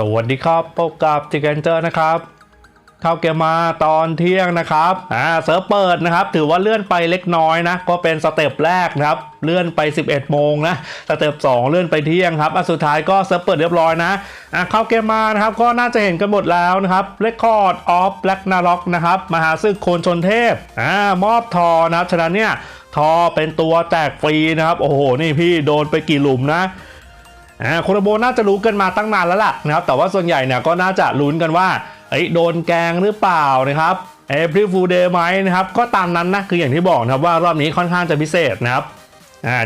สวัสดีครับพบกับจิกเกนเจอร์นะครับเข้าเกมมาตอนเที่ยงนะครับอ่าเซิร์ฟเปิดนะครับ ถือว่าเลื่อนไปเล็กน้อยนะก็เป็นสเต็ปแรกนะครับเลื่อนไป 11 โมงนะสเต็ป2เลื่อนไปเที่ยงครับอะสุดท้ายก็เซิร์ฟเปิดเรียบร้อยนะอะเข้าเกมมานะครับก็น่าจะเห็นกันหมดแล้วนะครับ Record of Black n a r o k นะครับมหาศึกโคนชนเทพอ่ามอบทอนะครับฉะนั้นเนี่ยทอเป็นตัวแจกฟรีนะครับโอ้โหนี่พี่โดนไปกี่หลุมนะ อ่าโคโรโบน่าจะรู้กันมาตั้งนานแล้วล่ะนะครับแต่ว่าส่วนใหญ่เนี่ยก็น่าจะลุ้นกันว่าเอ้ยโดนแกงหรือเปล่านะครับเอพริฟูเดย์ไหมนะครับก็ตามนั้นนะคืออย่างที่บอกนะครับว่ารอบนี้ค่อนข้างจะพิเศษนะครับ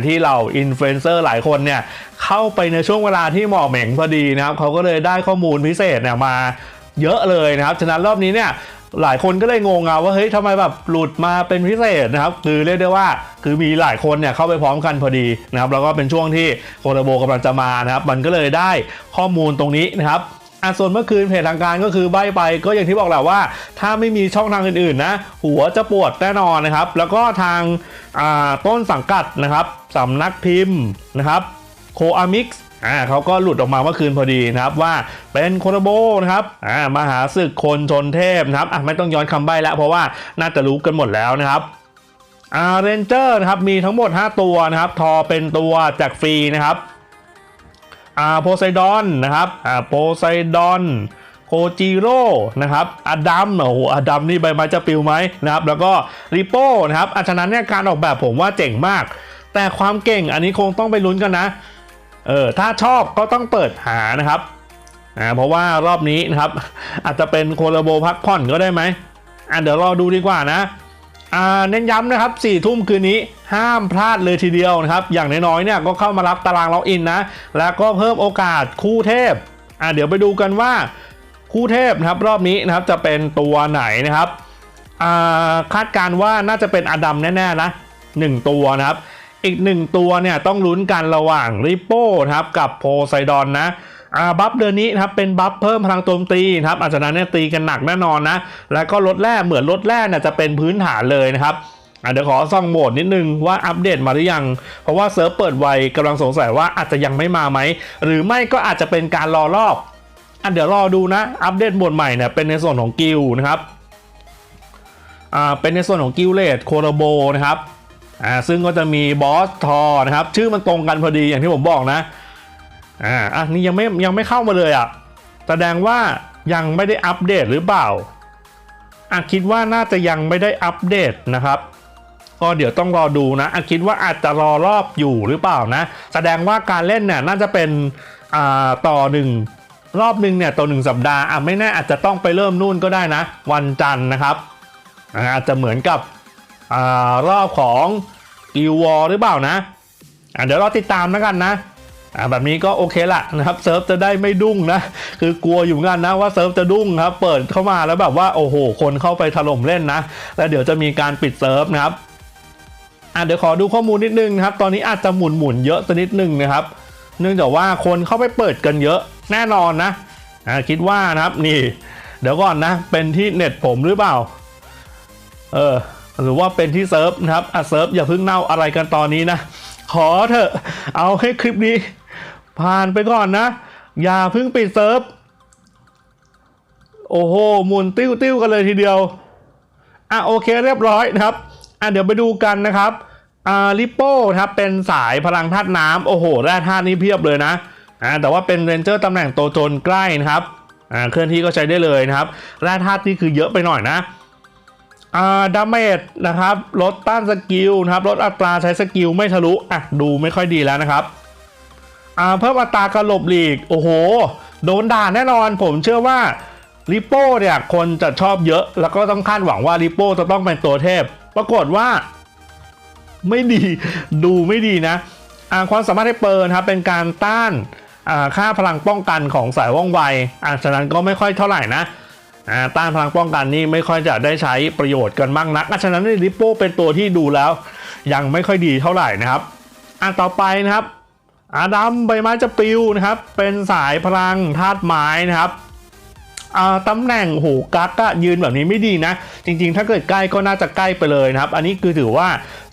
ที่เราอินฟลูเอนเซอร์หลายคนเนี่ยเข้าไปในช่วงเวลาที่เหมาะเหม่งพอดีนะครับเขาก็เลยได้ข้อมูลพิเศษเนี่ยมาเยอะเลยนะครับ ฉะนั้นรอบนี้เนี่ย หลายคนก็เลยงงเอาว่าเฮ้ยทำไมแบบหลุดมาเป็นพิเศษนะครับคือเรียกได้ว่าคือมีหลายคนเนี่ยเข้าไปพร้อมกันพอดีนะครับแล้วก็เป็นช่วงที่โคโรโบกำลังจะมานะครับ มันก็เลยได้ข้อมูลตรงนี้นะครับอะส่วนเมื่อคืนเพจทางการก็คือใบไปก็อย่างที่บอกแหละว่า ถ้าไม่มีช่องทางอื่นๆนะ หัวจะปวดแน่นอนนะครับ แล้วก็ทางต้นสังกัดนะครับสำนักพิมพ์นะครับโคอามิกส์ อ่าเขาก็หลุดออกมาเมื่อคืนพอดีนะครับว่าเป็นโคโรโบนะครับอ่ามหาศึกคนชนเทพนะครับอะไม่ต้องย้อนคำใบ้แล้วเพราะว่าน่าจะรู้กันหมดแล้วนะครับอ่าเรนเจอร์นะครับมีทั้งหมด 5 ตัวนะครับทอเป็นตัวแจกฟรีนะครับอ่าโพไซดอนนะครับอ่าโพไซดอนโคจิโร่นะครับอดัมโอ้โหอดัมนี่ใบไม้จะปิวไหมนะครับ แล้วก็ริโป้นะครับอาฉะนั้นเนี่ยการออกแบบผมว่าเจ๋งมาก แต่ความเก่งอันนี้คงต้องไปลุ้นกันนะ เออถ้าชอบก็ต้องเปิดหานะครับอ่าเพราะว่ารอบนี้นะครับ อาจจะเป็นโคโลโบพักผ่อนก็ได้ไหมอ่าเดี๋ยวรอดูดีกว่านะอ่าเน้นย้ำนะครับ4ี่ทุ่มคืนนี้ห้ามพลาดเลยทีเดียวนะครับ อย่างน้อยๆเนี่ยก็เข้ามารับตารางล็อกอินนะ แล้วก็เพิ่มโอกาสคู่เทพอ่าเดี๋ยวไปดูกันว่าคู่เทพนะครับรอบนี้นะครับจะเป็นตัวไหนนะครับอ่าคาดการณ์ว่าน่าจะเป็นอดัมแน่ๆนะหนึ่งตัวนะครับ อีกหนึ่งตัวเนี่ยต้องลุ้นกันระหว่างริโป้ครับกับโพไซดอนนะอาบัฟเดือนนี้ครับเป็นบัฟเพิ่มพลังโจมตีครับอาจจะนั้นเนี่ยตีกันหนักแน่นอนนะ แล้วก็ลดแร่เหมือนลดแร่เนี่ยจะเป็นพื้นฐานเลยนะครับเดี๋ยวขอส่องโหมดนิดนึงว่าอัปเดตมาหรือยัง เพราะว่าเซิร์ฟเปิดไวกำลังสงสัยว่าอาจจะยังไม่มาไหม หรือไม่ก็อาจจะเป็นการรอรอบอะเดี๋ยวรอดูนะ อัปเดตโหมดใหม่เนี่ยเป็นในส่วนของกิลนะครับอ่าเป็นในส่วนของกิลเลตโคโรโบนะครับ อ่าซึ่งก็จะมีบอสทอนะครับ ชื่อมันตรงกันพอดีอย่างที่ผมบอกนะอ่าอะนี่ยังไม่ยังไม่เข้ามาเลยอะแสดงว่ายังไม่ได้อัปเดตหรือเปล่าอะคิดว่าน่าจะยังไม่ได้อัปเดตนะครับก็เดี๋ยวต้องรอดูนะอะคิดว่าอาจจะรอรอบอยู่หรือเปล่านะ แสดงว่าการเล่นเนี่ยน่าจะเป็นอ่าต่อหนึ่งรอบหนึ่งเนี่ยต่อหนึ่งสัปดาห์อะไม่แน่อาจจะต้องไปเริ่มนู่นก็ได้นะ วันจันทร์นะครับอ่าจจะเหมือนกับ รอบของกิววอหรือเปล่านะเดี๋ยวเรอติดตามแล้วกันนะแบบนี้ก็โอเคละนะครับเซิร์ฟจะได้ไม่ดุ้งนะคือกลัวอยู่กันนะว่าเซิร์ฟจะดุ้งครับเปิดเข้ามาแล้วแบบว่าโอ้โห คนเข้าไปถล่มเล่นนะแล้วเดี๋ยวจะมีการปิดเซิร์ฟนะครับอ่าเดี๋ยวขอดูข้อมูลนิดนึงนะครับ ตอนนี้อาจจะหมุนหมุนๆเยอะสักนิดนึงนะครับ เนื่องจากว่าคนเข้าไปเปิดกันเยอะแน่นอนนะอ่าคิดว่านะครับนี่ เดี๋ยวก่อนนะ เป็นที่เน็ตผมหรือเปล่า เออ หรือว่าเป็นที่เซิร์ฟนะครับอะเซิร์ฟอย่าเพิ่งเน่าอะไรกันตอนนี้นะ ขอเถอะเอาให้คลิปนี้ ผ่านไปก่อนนะ อย่าเพิ่งปิดเซิร์ฟโอ้โหหมุนติ้วติ้วกันเลยทีเดียวอะโอเคเรียบร้อยนะครับอะเดี๋ยวไปดูกันนะครับอ่าลิปโป้ครับเป็นสายพลังธาตุน้ำโอ้โหแร่ธาตุนี้เพียบเลยนะอ่าแต่ว่าเป็นเรนเจอร์ตำแหน่งโตโจนใกล้นะครับอ่าเคลื่อนที่ก็ใช้ได้เลยนะครับแร่ธาตุนี่คือเยอะไปหน่อยนะ ดาเมจนะครับลดต้านสกิลนะครับลดอัตราใช้สกิลไม่ทะลุอะดูไม่ค่อยดีแล้วนะครับเพิ่มอัตราการหลบหลีก โอ้โห โดนด่าแน่นอนผมเชื่อว่าริโป้เนี่ยคนจะชอบเยอะ แล้วก็ต้องคาดหวังว่าริโป้จะต้องเป็นตัวเทพ ปรากฏว่า ไม่ดีดูไม่ดีนะความสามารถให้เปิดนะครับเป็นการต้านค่าพลังป้องกันของสายว่องไวอ่าฉะนั้นก็ไม่ค่อยเท่าไหร่นะ ต้านพลังป้องกันนี่ไม่ค่อยจะได้ใช้ประโยชน์กันบ้างนักฉะนั้นริปโป้เป็นตัวที่ดูแล้ว ยังไม่ค่อยดีเท่าไหร่นะครับอะต่อไปนะครับอาดัมใบไม้จะปลิวนะครับ เป็นสายพลังธาตุไม้นะครับตำแหน่งโหกักก็ยืนแบบนี้ไม่ดีนะ จริงๆ ถ้าเกิดใกล้ก็น่าจะใกล้ไปเลยนะครับ อันนี้คือถือว่า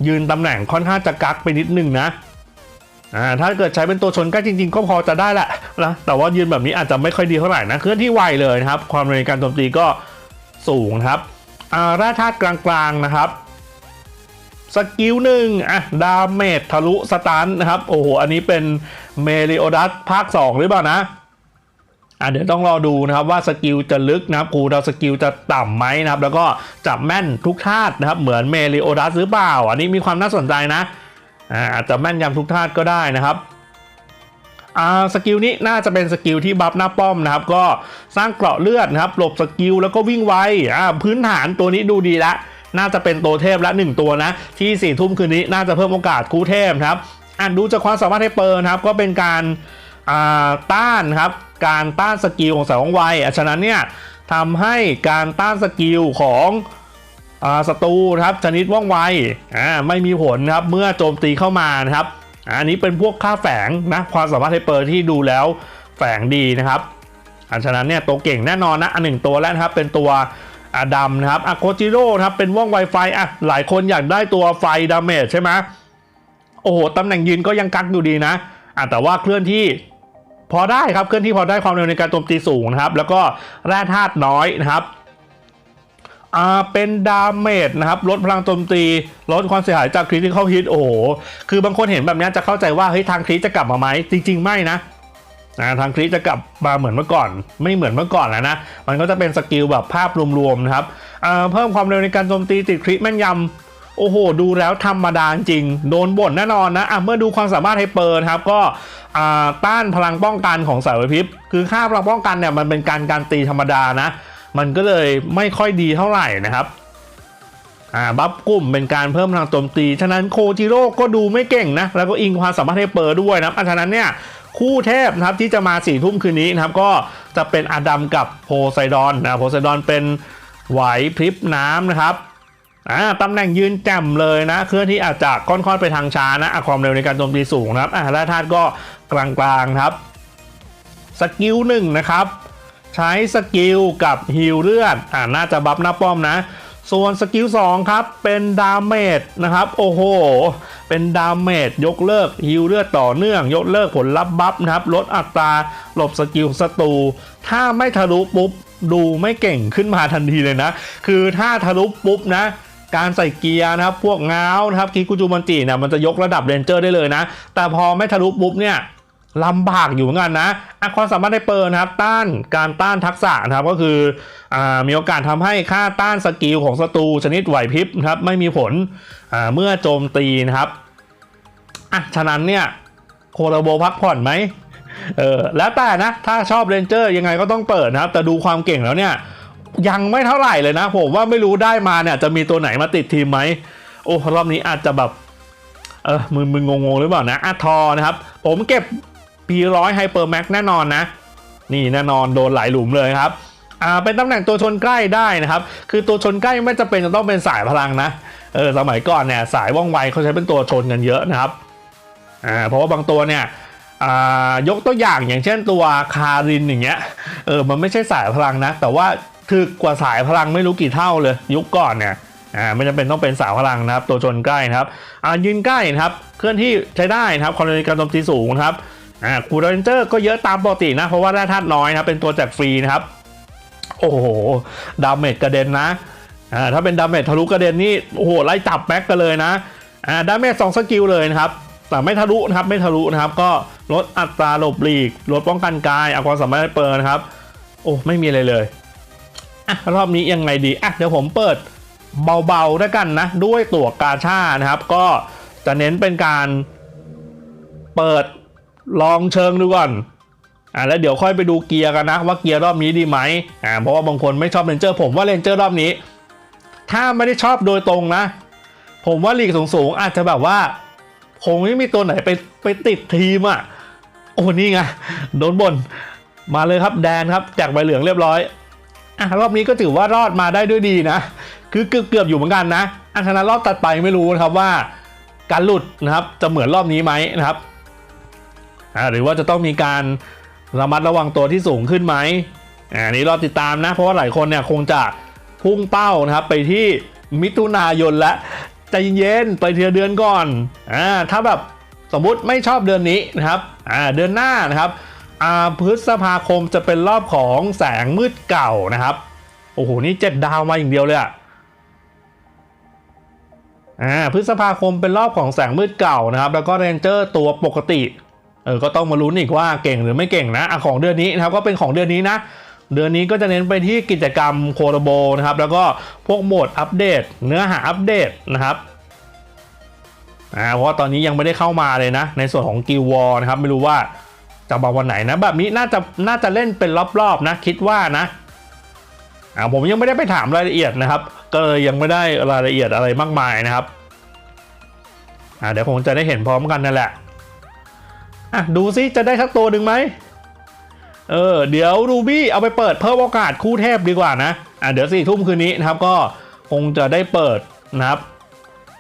ยืนตำแหน่งค่อนข้างจะกักไปนิดนึงนะ อ่าถ้าเกิดใช้เป็นตัวชนใกล้จริง ๆ ก็พอจะได้แหละนะแต่ว่ายืนแบบนี้อาจจะไม่ค่อยดีเท่าไหร่นะเคลื่อนที่ไวเลยนะครับ ความเร็วในการโจมตีก็สูงครับอ่าแร่ธาตุกลางๆนะครับสกิลหนึ่งอะดาเมจทะลุสตันนะครับ โอ้โห อันนี้เป็นเมริโอดัสภาค 2 หรือเปล่านะอะเดี๋ยวต้องรอดูนะครับว่าสกิลจะลึกนะครับครูดาสกิลจะต่ำไหมนะครับ แล้วก็จับแม่นทุกธาตุนะครับ เหมือนเมริโอดัสหรือเปล่า อันนี้มีความน่าสนใจนะ อาจจะแม่นยำทุกธาตุก็ได้นะครับสกิลนี้น่าจะเป็นสกิลที่บัฟหน้าป้อมนะครับ ก็สร้างเกราะเลือดนะครับ หลบสกิลแล้วก็วิ่งไวพื้นฐานตัวนี้ดูดีละ น่าจะเป็นตัวเทพละหนึ่งตัวนะ ที่สี่ทุ่มคืนนี้น่าจะเพิ่มโอกาสคู่เทพครับอ่านดูจากความสามารถให้เปิร์นะครับ ก็เป็นการต้านครับ การต้านสกิลของสายว่องไวอะฉะนั้นเนี่ยทำให้การต้านสกิลของ ศัตรูนะครับชนิดว่องไวอ่าไม่มีผลนะครับเมื่อโจมตีเข้ามานะครับอันนี้เป็นพวกค่าแฝงนะความสามารถให้เปิร์ที่ดูแล้วแฝงดีนะครับอะฉะนั้นเนี่ยตัวเก่งแน่นอนนะอันหนึ่งตัวแล้วนะครับเป็นตัวอาดัมนะครับอะโคจิโร่ครับเป็นว่องไวไฟอะหลายคนอยากได้ตัวไฟดาเมจใช่ไหมโอ้โหตำแหน่งยืนก็ยังกักอยู่ดีนะอะแต่ว่าเคลื่อนที่พอได้ครับเคลื่อนที่พอได้ความเร็วในการโจมตีสูงนะครับ แล้วก็แร่ธาตุน้อยนะครับ เป็นดาเมจนะครับ ลดพลังโจมตี ลดความเสียหายจากคริติคอลฮิตโอ้โห คือบางคนเห็นแบบนี้จะเข้าใจว่าเฮ้ยทางคริจะกลับมาไหมจริง ๆ ไม่นะอ่าทางคริจะกลับมาเหมือนเมื่อก่อน ไม่เหมือนเมื่อก่อนแล้วนะ มันก็จะเป็นสกิลแบบภาพรวมๆนะครับเพิ่มความเร็วในการโจมตีติดคริแม่นยำโอ้โห ดูแล้วธรรมดาจริง โดนบ่นแน่นอนนะะเมื่อดูความสามารถให้เปิดครับก็ต้านพลังป้องกันของสายไวพริบคือค่าพลังป้องกันเนี่ยมันเป็นการการตีธรรมดานะ มันก็เลยไม่ค่อยดีเท่าไหร่นะครับอ่าบัฟกลุ่มเป็นการเพิ่มพลังโจมตี ฉะนั้นโคจิโร่ก็ดูไม่เก่งนะ แล้วก็อิงความสามารถให้เปิดด้วยนะครับอะฉะนั้นเนี่ยคู่เทพนะครับที่จะมา4ี่ทุ่มคืนนี้นะครับก็จะเป็นอดัมกับโพไซดอนนะโพไซดอนเป็นไหวพริบน้ำนะครับอ่าตำแหน่งยืนแจ่มเลยนะ เคลื่อนที่อาจจะค่อนๆไปทางช้านะความเร็วในการโจมตีสูงนะครับอ่าแร่ธาตุก็กลางๆครับสกิลหนึ่งนะครับ ใช้สกิลกับฮิลเลือดอ่าน่าจะบัฟหน้าป้อมนะ ส่วนสกิล2ครับ เป็นดาเมจนะครับ โอ้โห เป็นดาเมจยกเลิกฮิลเลือดต่อเนื่อง ยกเลิกผลลัพธ์บัฟนะครับ ลดอัตราหลบสกิลศัตรู ถ้าไม่ทะลุปุ๊บดูไม่เก่งขึ้นมาทันทีเลยนะ คือถ้าทะลุปุ๊บนะการใส่เกียร์นะครับ พวกง้าวนะครับคิกุจูมันจิเนี่ยมันจะยกระดับเรนเจอร์ได้เลยนะ แต่พอไม่ทะลุปุ๊บเนี่ย ลำบากอยู่เหมือนกันนะอะความสามารถในเปิร์นะครับ ต้านการต้านทักษะนะครับก็คืออมีโอกาสทำให้ค่าต้านสกิลของศัตรูชนิดไหวพริบนะครับไม่มีผลเมื่อโจมตีนะครับอะฉะนั้นเนี่ยโคโรโบพักผ่อนไหมเออแล้วแต่นะ ถ้าชอบเรนเจอร์ยังไงก็ต้องเปิดนะครับ แต่ดูความเก่งแล้วเนี่ย ยังไม่เท่าไหร่เลยนะ ผมว่าไม่รู้ได้มาเนี่ยจะมีตัวไหนมาติดทีมไหมโอ้รอบนี้อาจจะแบบเออมึนมึนงงงหรือเปล่านะอะทอนะครับ ผมเก็บ P100 Hyper Max แน่นอนนะ นี่แน่นอนโดนหลายหลุมเลยครับอ่าเป็นตำแหน่งตัวชนใกล้ได้นะครับ คือตัวชนใกล้ไม่จะเป็นจะต้องเป็นสายพลังนะเออสมัยก่อนเนี่ยสายว่องไวเขาใช้เป็นตัวชนกันเยอะนะครับอ่าเพราะว่าบางตัวเนี่ยอ่ายกตัวอย่างอย่างเช่นตัวคารินอย่างเงี้ยเออมันไม่ใช่สายพลังนะ แต่ว่าถึกกว่าสายพลังไม่รู้กี่เท่าเลย ยุคก่อนเนี่ยอ่าไม่จำเป็นต้องเป็นสายพลังนะครับ ตัวชนใกล้นะครับอ่ายืนใกล้นะครับ เคลื่อนที่ใช้ได้นะครับความเร็วในการโจมตีสูงนะครับ อ่าคูลเรนเจอร์ก็เยอะตามปกตินะ เพราะว่าแร่ธาตุน้อยนะเป็นตัวแจกฟรีนะครับ โอ้โห ดาเมจกระเด็นนะอ่าถ้าเป็นดาเมจทะลุกระเด็นนี่โอ้โหไล่จับแม็กกันเลยนะอ่าดาเมจสองสกิลเลยนะครับแต่ไม่ทะลุนะครับไม่ทะลุนะครับ ก็ลดอัตราหลบหลีกลดป้องกันกายเอาความสามารถเปิดนะครับ โอ้ไม่มีอะไรเลยอะรอบนี้ยังไงดีอะเดี๋ยวผมเปิดเบาๆด้วยกันนะ ด้วยตัวกาชานะครับ ก็จะเน้นเป็นการเปิด ลองเชิงดูก่อนอ่าแล้วเดี๋ยวค่อยไปดูเกียร์กันนะว่าเกียร์รอบนี้ดีไหมอ่าเพราะว่าบางคนไม่ชอบเรนเจอร์ผมว่าเรนเจอร์รอบนี้ ถ้าไม่ได้ชอบโดยตรงนะ ผมว่าลีกสูงๆอาจจะแบบว่าคงไม่มีตัวไหนไปไปติดทีมอะโอ้นี่ไงโดนบนมาเลยครับแดนครับแจกใบเหลืองเรียบร้อยอะรอบนี้ก็ถือว่ารอดมาได้ด้วยดีนะ คือเกือบเกือบอยู่เหมือนกันนะอันนั้นรอบตัดไปไม่รู้นะครับว่า การหลุดนะครับจะเหมือนรอบนี้ไหมนะครับ หรือว่าจะต้องมีการระมัดระวังตัวที่สูงขึ้นไหมอันนี้รอติดตามนะ เพราะว่าหลายคนเนี่ยคงจะพุ่งเป้านะครับไปที่มิถุนายนและใจเย็นๆไปเทียเดือนก่อนอ่าถ้าแบบสมมุติไม่ชอบเดือนนี้นะครับอ่าเดือนหน้านะครับอ่าพฤษภาคมจะเป็นรอบของแสงมืดเก่านะครับโอ้โหนี่เจ็ดดาวมาอย่างเดียวเลยอะอ่าพฤษภาคมเป็นรอบของแสงมืดเก่านะครับ แล้วก็เรนเจอร์ตัวปกติ เออก็ต้องมาลุ้นอีกว่าเก่งหรือไม่เก่งนะอะของเดือนนี้นะครับก็เป็นของเดือนนี้นะ เดือนนี้ก็จะเน้นไปที่กิจกรรมโคโรโบนะครับแล้วก็พวกโหมดอัปเดต เนื้อหาอัปเดตนะครับอ่าเพราะตอนนี้ยังไม่ได้เข้ามาเลยนะ ในส่วนของกิวอลนะครับไม่รู้ว่าจะมาวันไหนนะ แบบนี้น่าจะน่าจะเล่นเป็นรอบๆนะ คิดว่านะอ่าผมยังไม่ได้ไปถามรายละเอียดนะครับ ก็เลยยังไม่ได้รายละเอียดอะไรมากมายนะครับอ่าเดี๋ยวคงจะได้เห็นพร้อมกันนั่นแหละ อะดูซิจะได้สักตัวหนึ่งไหมเออเดี๋ยวรูบี้เอาไปเปิดเพิ่มโอกาสคู่เทพดีกว่านะอะเดี๋ยวสี่ทุ่มคืนนี้นะครับก็คงจะได้เปิดนะครับ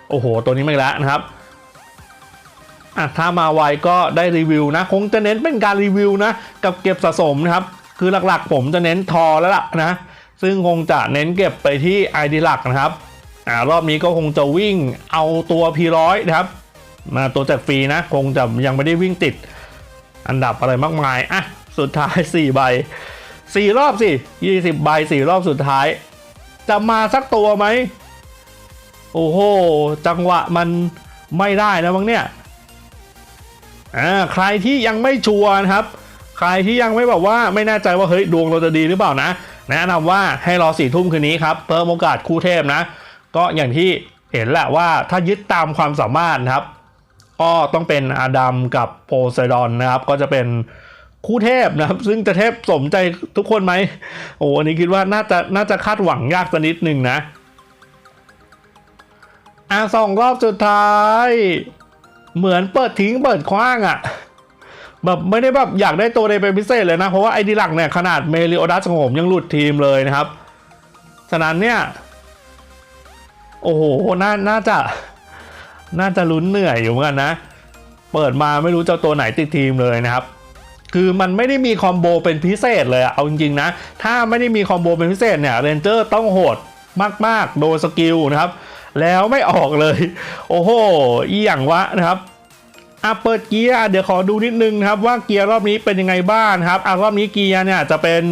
โอ้โห ตัวนี้ไม่ละนะครับอะถ้ามาไวก็ได้รีวิวนะ คงจะเน้นเป็นการรีวิวนะ กับเก็บสะสมนะครับ คือหลักๆ ผมจะเน้นทอแล้วล่ะนะ ซึ่งคงจะเน้นเก็บไปที่ไอดีหลักนะครับอ่ารอบนี้ก็คงจะวิ่งเอาตัว P100 นะครับ มาตัวแจกฟรีนะ คงจะยังไม่ได้วิ่งติด อันดับอะไรมากมาย อะ สุดท้าย 4 ใบ 4 รอบสิ20 ใบ 4 รอบสุดท้าย จะมาสักตัวไหม โอ้โห จังหวะมันไม่ได้นะมั้งเนี่ย อ่า ใครที่ยังไม่ชัวร์นะครับ ใครที่ยังไม่แบบว่าไม่แน่ใจว่าเฮ้ยดวงเราจะดีหรือเปล่านะ แนะนำว่าให้รอสี่ทุ่มคืนนี้ครับ เพิ่มโอกาสคู่เทพนะ ก็อย่างที่เห็นแหละว่าถ้ายึดตามความสามารถนะครับ ก็ต้องเป็นอาดัมกับโพไซดอนนะครับ ก็จะเป็นคู่เทพนะครับ ซึ่งจะเทพสมใจทุกคนไหมโอ้อันนี้คิดว่าน่าจะน่าจะคาดหวังยากสักนิดหนึ่งนะอะสองรอบสุดท้าย เหมือนเปิดทิ้งเปิดคว้างอะ่ะแบบไม่ได้แบบอยากได้ตัวใดเป็นพิเศษเลยนะ เพราะว่าไอดีหลักเนี่ยขนาดเมลิโอดัสของผมยังหลุดทีมเลยนะครับ ฉะนั้นเนี่ย โอ้โหน่าน่าจะ น่าจะลุ้นเหนื่อยอยู่เหมือนกันนะ เปิดมาไม่รู้จะตัวไหนติดทีมเลยนะครับคือมันไม่ได้มีคอมโบเป็นพิเศษเลยอะเอาจริงๆนะ ถ้าไม่ได้มีคอมโบเป็นพิเศษเนี่ยเรนเจอร์ต้องโหดมากๆ โดนสกิลนะครับ แล้วไม่ออกเลย โอ้โห อีหยังวะนะครับอะเปิดเกียร์เดี๋ยวขอดูนิดนึงนะครับว่าเกียร์รอบนี้เป็นยังไงบ้างครับอะรอบนี้เกียร์เนี่ยจะเป็น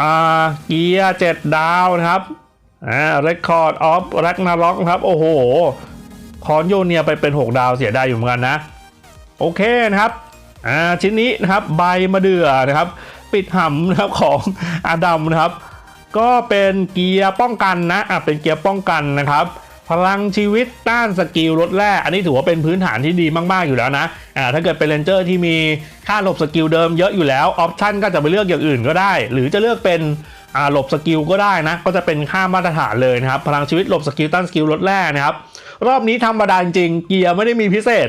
อ่าเกียร์เจ็ดดาวนะครับอ่า Record of Ragnarok นะครับ โอ้โห คอนโยเนียไปเป็น 6 ดาวเสียดายอยู่เหมือนกันนะ โอเคนะครับอ่าชิ้นนี้นะครับใบมะเดื่อนะครับ ปิดหำนะครับของอาดัมนะครับ ก็เป็นเกียร์ป้องกันนะอะเป็นเกียร์ป้องกันนะครับ พลังชีวิตต้านสกิลลดแร่อันนี้ถือว่าเป็นพื้นฐานที่ดีมาก ๆ อยู่แล้วนะอ่าถ้าเกิดเป็นเรนเจอร์ที่มีค่าหลบสกิลเดิมเยอะอยู่แล้วออปชันก็จะไปเลือกอย่างอื่นก็ได้ หรือจะเลือกเป็น หลบสกิลก็ได้นะ ก็จะเป็นค่ามาตรฐานเลยนะครับ พลังชีวิตหลบสกิลต้นสกิลลดแร่นะครับ รอบนี้ธรรมดาจริงเกียร์ไม่ได้มีพิเศษ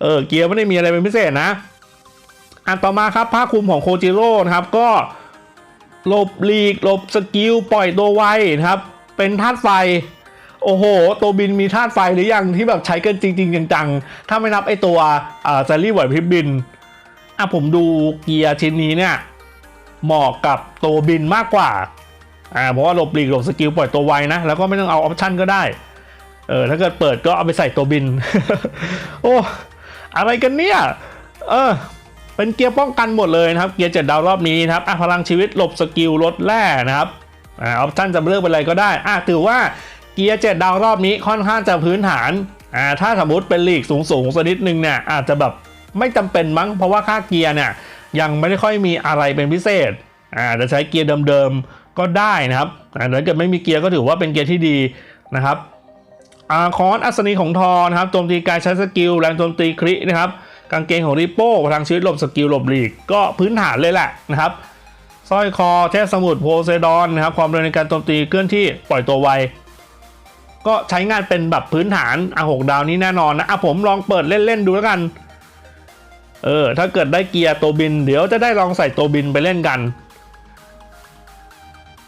เออเกียร์ไม่ได้มีอะไรเป็นพิเศษนะ อันต่อมาครับผ้าคลุมของโคจิโร่นะครับก็หลบหลีกหลบสกิลปล่อยตัวไวนะครับ เป็นธาตุไฟ โอ้โห ตัวบินมีธาตุไฟหรือยังที่แบบใช้กันจริง ๆ จังๆ ถ้าไม่นับไอตัวอ่าซารี่ไหวพริบบินอะผมดูเกียร์ชิ้นนี้เนี่ย เหมาะกับตัวบินมากกว่าอ่าเพราะว่าหลบหลีกหลบสกิลปล่อยตัวไวนะ แล้วก็ไม่ต้องเอาออปชั่นก็ได้ เออถ้าเกิดเปิดก็เอาไปใส่ตัวบิน โอ้อะไรกันเนี่ยเออเป็นเกียร์ป้องกันหมดเลยนะครับ เกียร์เจ็ดดาวรอบนี้นะครับอะพลังชีวิตหลบสกิลลดแร่นะครับอ่าออปชั่นจะเลือกเป็นอะไรก็ได้อะถือว่าเกียร์เจ็ดดาวรอบนี้ค่อนข้างจะพื้นฐานอ่าถ้าสมมติเป็นลีกสูงสูงสักนิดนึงเนี่ยอาจจะแบบไม่จำเป็นมั้งเพราะว่าค่าเกียร์เนี่ย ยังไม่ได้ค่อยมีอะไรเป็นพิเศษอ่าจะใช้เกียร์เดิมๆก็ได้นะครับอ่าถ้าเกิดไม่มีเกียร์ก็ถือว่าเป็นเกียร์ที่ดีนะครับอาคอนอัศนีของทอนะครับโจมตีกายใช้สกิลแรงโจมตีครินะครับกางเกงของริโป้พลังชีวิตหลบสกิลหลบหลีกก็พื้นฐานเลยแหละนะครับสร้อยคอเทพสมุทรโพไซดอนนะครับความเร็วในการโจมตีเคลื่อนที่ปล่อยตัวไว ก็ใช้งานเป็นแบบพื้นฐานอะหกดาวนี้แน่นอนนะอะผมลองเปิดเล่น ๆ ดูแล้วกัน เออ ถ้าเกิดได้เกียร์ตัวบิน เดี๋ยวจะได้ลองใส่ตัวบินไปเล่นกัน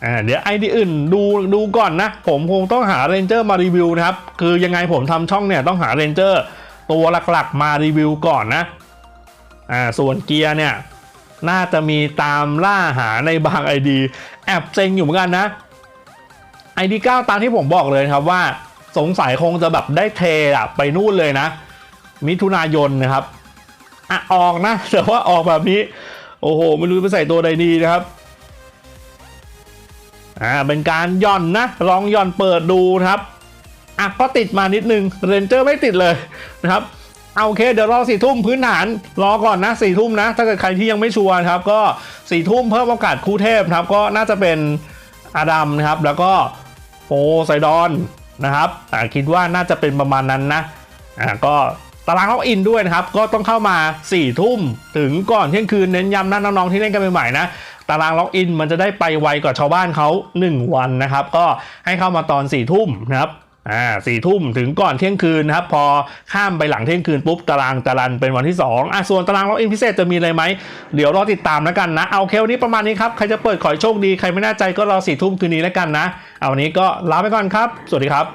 อ่า เดี๋ยวไอดีอื่นดูดูก่อนนะ ผมคงต้องหาเรนเจอร์มารีวิวนะครับ คือยังไงผมทำช่องเนี่ยต้องหาเรนเจอร์ตัวหลักๆมารีวิวก่อนนะ อ่า ส่วนเกียร์เนี่ย น่าจะมีตามล่าหาในบางไอดีแอบเซ็งอยู่เหมือนกันนะไอดี9ตามที่ผมบอกเลยครับว่าสงสัยคงจะแบบได้เทอะไปนู่นเลยนะ มิถุนายนนะครับ อะออกนะ แต่ว่าออกแบบนี้ โอ้โห ไม่รู้ไปใส่ตัวใดดีนะครับ อ่า เป็นการย่อนนะ ลองย่อนเปิดดูนะครับ อะ ก็ติดมานิดนึง เรนเจอร์ไม่ติดเลยนะครับ เอาโอเค เดี๋ยวรอสี่ทุ่มพื้นฐาน รอก่อนนะสี่ทุ่มนะ ถ้าเกิดใครที่ยังไม่ชัวร์นครับ ก็สี่ทุ่มเพิ่มโอกาสคู่เทพครับ ก็น่าจะเป็นอาดัมนะครับ แล้วก็โปไซดอนนะครับ อ่าคิดว่าน่าจะเป็นประมาณนั้นนะ อ่า ก็ ตารางล็อกอินด้วยนะครับ ก็ต้องเข้ามา4ี่ทุ่มถึงก่อนเที่ยงคืนเน้นย้ำนะน้องๆที่เล่นกันใหม่ๆนะตารางล็อกอินมันจะได้ไปไวกว่าชาวบ้านเขา1 วันนะครับ ก็ให้เข้ามาตอน4ี่ทุ่มนะครับอ่าสี่ทุ่มถึงก่อนเที่ยงคืนนะครับพอข้ามไปหลังเที่ยงคืนปุ๊บตารางจรันเป็นวันที่ 2อะส่วนตารางล็อกอินพิเศษจะมีอะไรไหมเดี๋ยวรอติดตามแล้วกันนะเอาเควันนี้ประมาณนี้ครับ ใครจะเปิดขอโชคดีใครไม่แน่ใจก็รอสี่ทุ่มคืนนี้แล้วกันนะ เอาวันนี้ก็ลาไปก่อนครับ สวัสดีครับ